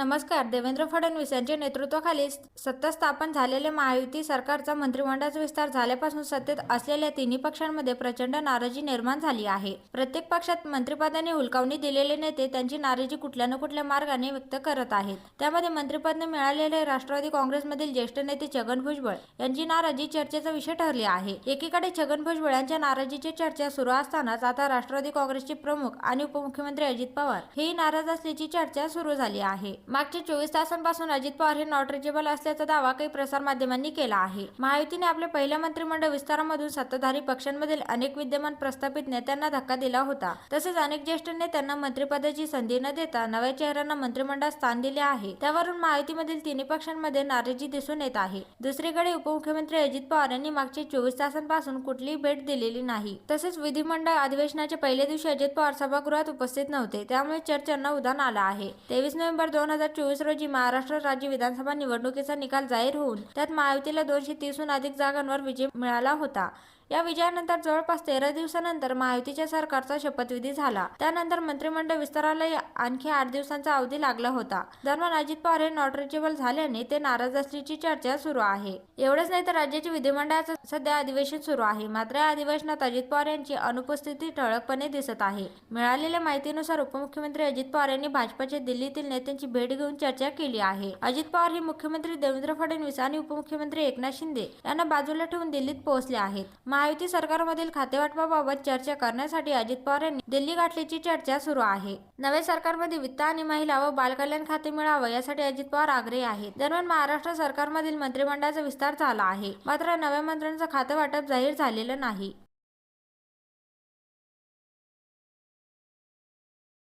नमस्कार देवेंद्र फडणवीस यांच्या नेतृत्वाखाली सत्ता स्थापन झालेले महायुती सरकारचा मंत्रिमंडळाचा विस्तार झाल्यापासून सत्तेत असलेल्या तिन्ही पक्षांमध्ये प्रचंड नाराजी निर्माण झाली आहे. प्रत्येक पक्षात मंत्रिपदाने हुलकावणी दिलेले नेते त्यांची नाराजी कुठल्या न कुठल्या मार्गाने व्यक्त करत आहेत. त्यामध्ये मंत्रिपद मिळालेले राष्ट्रवादी काँग्रेसमधील ज्येष्ठ नेते छगन भुजबळ यांची नाराजी चर्चेचा विषय ठरली आहे. एकीकडे छगन भुजबळ यांच्या नाराजीची चर्चा सुरू असतानाच आता राष्ट्रवादी काँग्रेसचे प्रमुख आणि उपमुख्यमंत्री अजित पवार हेही नाराज असल्याची चर्चा सुरू झाली आहे. मागच्या चोवीस तासांपासून अजित पवार हे नॉट रिचेबल असल्याचा दावा काही प्रसारमाध्यमांनी केला आहे. महायुतीने आपल्या पहिल्या मंत्रिमंडळ विस्तारामधून सत्ताधारी पक्षांमधील अनेक विद्यमान प्रस्थापित नेत्यांना धक्का दिला होता. तसेच अनेक ज्येष्ठ नेत्यांना मंत्रिपदाची संधी न देता नव्या चेहऱ्यांना मंत्रिमंडळात स्थान दिले आहे. त्यावरून महायुतीमधील तिन्ही पक्षांमध्ये नाराजी दिसून येत आहे. दुसरीकडे उपमुख्यमंत्री अजित पवार यांनी मागच्या चोवीस तासांपासून कुठलीही भेट दिलेली नाही. तसेच विधिमंडळ अधिवेशनाच्या पहिल्या दिवशी अजित पवार सभागृहात उपस्थित नव्हते. त्यामुळे चर्चांना उधाण आलं आहे. तेवीस नोव्हेंबर दोन हजार चोवीस रोजी महाराष्ट्र राज्य विधानसभा निवडणुकीचा निकाल जाहीर होऊन त्यात महायुतीला दोनशे तीसहून अधिक जागांवर विजय मिळाला होता. या विजयानंतर जवळपास तेरा दिवसानंतर महायुतीच्या सरकारचा शपथविधी झाला. त्यानंतर मंत्रिमंडळ विस्ताराला आणखी आठ दिवसांचा अवधी लागला होता. दरम्यान अजित पवार हे नॉट रिचेबल झाल्याने ते नाराज असल्याची चर्चा सुरू आहे. एवढंच नाही तर राज्याचे विधिमंडळाचं सध्या अधिवेशन सुरू आहे. मात्र या अधिवेशनात अजित पवार यांची अनुपस्थिती ठळकपणे दिसत आहे. मिळालेल्या माहितीनुसार उपमुख्यमंत्री अजित पवार यांनी भाजपच्या दिल्लीतील नेत्यांची भेट घेऊन चर्चा केली आहे. अजित पवार हे मुख्यमंत्री देवेंद्र फडणवीस आणि उपमुख्यमंत्री एकनाथ शिंदे यांना बाजूला ठेवून दिल्लीत पोहोचले आहेत. महायुती सरकारमधील खातेवाटपाबाबत चर्चा करण्यासाठी अजित पवार यांनी दिल्ली गाठल्याची चर्चा सुरू आहे. नव्या सरकारमध्ये वित्त आणि महिला व बालकल्याण खाते मिळावं यासाठी अजित पवार आग्रही आहेत. दरम्यान महाराष्ट्र सरकारमधील मंत्रिमंडळाचा विस्तार झाला आहे. मात्र नव्या मंत्र्यांचं खातेवाटप जाहीर झालेलं नाही.